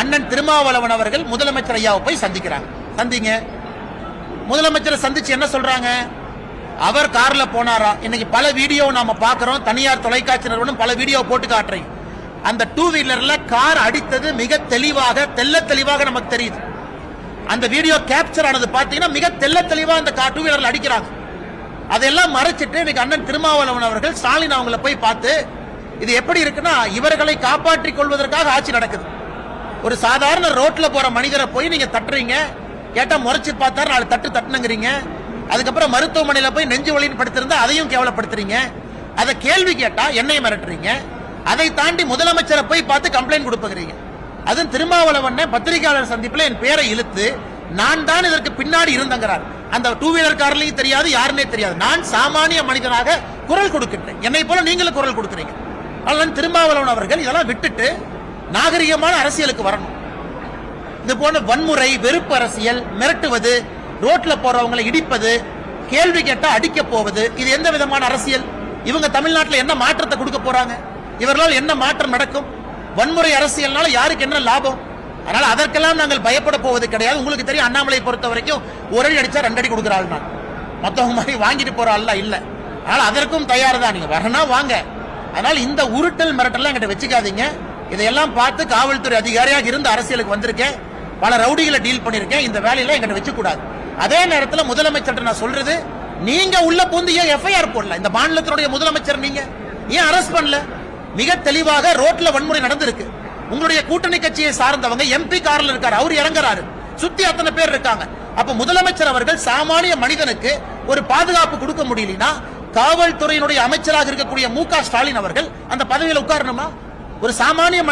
அண்ணன் திருமாவளவன் அவர்கள் முதலமைச்சர் ஐயாவை போய் சந்திக்கிறாங்க. சந்திங்க. முதலமைச்சரை சந்திச்சு என்ன சொல்றாங்க? அவர் கார்ல போனாரா? இன்னைக்கு பல வீடியோ நாம பாக்குறோம் தனியார் தொலைக்காட்சி நிறுவனம் பல வீடியோ போட்டு காட்டுறீங்க. அந்த டூ வீலர்ல கார் அடித்தது மிக தெளிவாக தெள்ள தெளிவாக நமக்கு தெரியுது. அந்த வீடியோ கேப்சர் ஆனது பாத்தீங்கன்னா மிக தெல்ல தெளிவா அந்த கார் டூ வீலர்ல அடிக்கிறாங்க. அதெல்லாம் மறைச்சிட்டு இன்னைக்கு அண்ணன் திருமாவளவன் அவர்கள் ஸ்டாலின் அவங்கள போய் பார்த்து இது எப்படி இருக்குன்னா இவர்களை காப்பாற்றிக் கொள்வதற்காக ஆட்சி நடக்குது. ஒரு சாதாரண ரோட்ல போற மனிதரை போய் நீங்க தட்டுறீங்க. கேட்டா முறைச்சு பார்த்தா நாலு தட்டு தட்டுனுங்கிறீங்க. அதுக்கப்புறம் மருத்துவமனையில போய் நெஞ்சு வழின்னு படுத்திருந்தா அதையும் கேவலப்படுத்துறீங்க. அதை கேள்வி கேட்டா என்னை மிரட்டுறீங்க. அதை தாண்டி முதலமைச்சரை போய் பார்த்து கம்ப்ளைண்ட் கொடுப்புகிறீங்க. அதுவும் திருமாவளவன் பத்திரிகையாளர் சந்திப்புல என் பேரை இழுத்து நான் தான் இதற்கு பின்னாடி இருந்தங்கிறார். அந்த டூ வீலர் கார்லயும் தெரியாது யாருன்னே தெரியாது. நான் சாமானிய மனிதனாக குரல் கொடுக்கின்றேன். என்னை போல நீங்களும் குரல் கொடுக்குறீங்க. அதனால திருமாவளவன் அவர்கள் இதெல்லாம் விட்டுட்டு நாகரிகமான அரசியலுக்கு வரணும். இது போன்ற வன்முறை வெறுப்பு அரசியல் மிரட்டுவது ரோட்ல போறவங்களை இடிப்பது கேள்வி கேட்டா அடிக்க போவது இது எந்த விதமான அரசியல்? இவங்க தமிழ்நாட்டில் என்ன மாற்றத்தை கொடுக்க போறாங்க? இவர்களால் என்ன மாற்றம் நடக்கும்? வன்முறை அரசியல்னால யாருக்கு என்ன லாபம்? அதனால அதற்கெல்லாம் நாங்கள் பயப்பட போவது கிடையாது. உங்களுக்கு தெரியும் அண்ணாமலை பொறுத்த வரைக்கும் ஒரு அடி அடிச்சா ரெண்டு அடி கொடுக்குறாள் நான் மற்றவங்க மாதிரி வாங்கிட்டு போற ஆள்லாம் இல்ல. அதனால அதற்கும் தயார் தான் நீங்க வரனா வாங்க. அதனால இந்த உருட்டல் மிரட்டல்லாம் என்கிட்ட வச்சுக்காதீங்க. இதையெல்லாம் பார்த்து காவல்துறை அதிகாரியாக இருந்து அரசியலுக்கு வந்திருக்கேன். பல ரவுடிகளை டீல் பண்ணிருக்கேன் இந்த வேலையில எங்கிட்ட வச்சு கூடாது அதே நேரத்தில் முதலமைச்சர் நான் சொல்றது நீங்க உள்ள பூந்து ஏன் எஃப்ஐஆர் போடல? இந்த மாநிலத்தினுடைய முதலமைச்சர் நீங்க. ஏன் அரெஸ்ட் பண்ணல? மிக தெளிவாக ரோட்ல வன்முறை நடந்திருக்கு. உங்களுடைய கூட்டணி கட்சியை சார்ந்தவங்க எம்பி கார்ல இருக்காரு. அவர் இறங்குறாரு. சுத்தி அத்தனை பேர் இருக்காங்க. அப்ப முதலமைச்சர் அவர்கள் சாமானிய மனிதனுக்கு ஒரு பாதுகாப்பு கொடுக்க முடியலனா காவல்துறையினுடைய அமைச்சராக இருக்கக்கூடிய மு க ஸ்டாலின் அவர்கள் அந்த பதவியில் உட்காரணுமா? ஒரு சாமானிய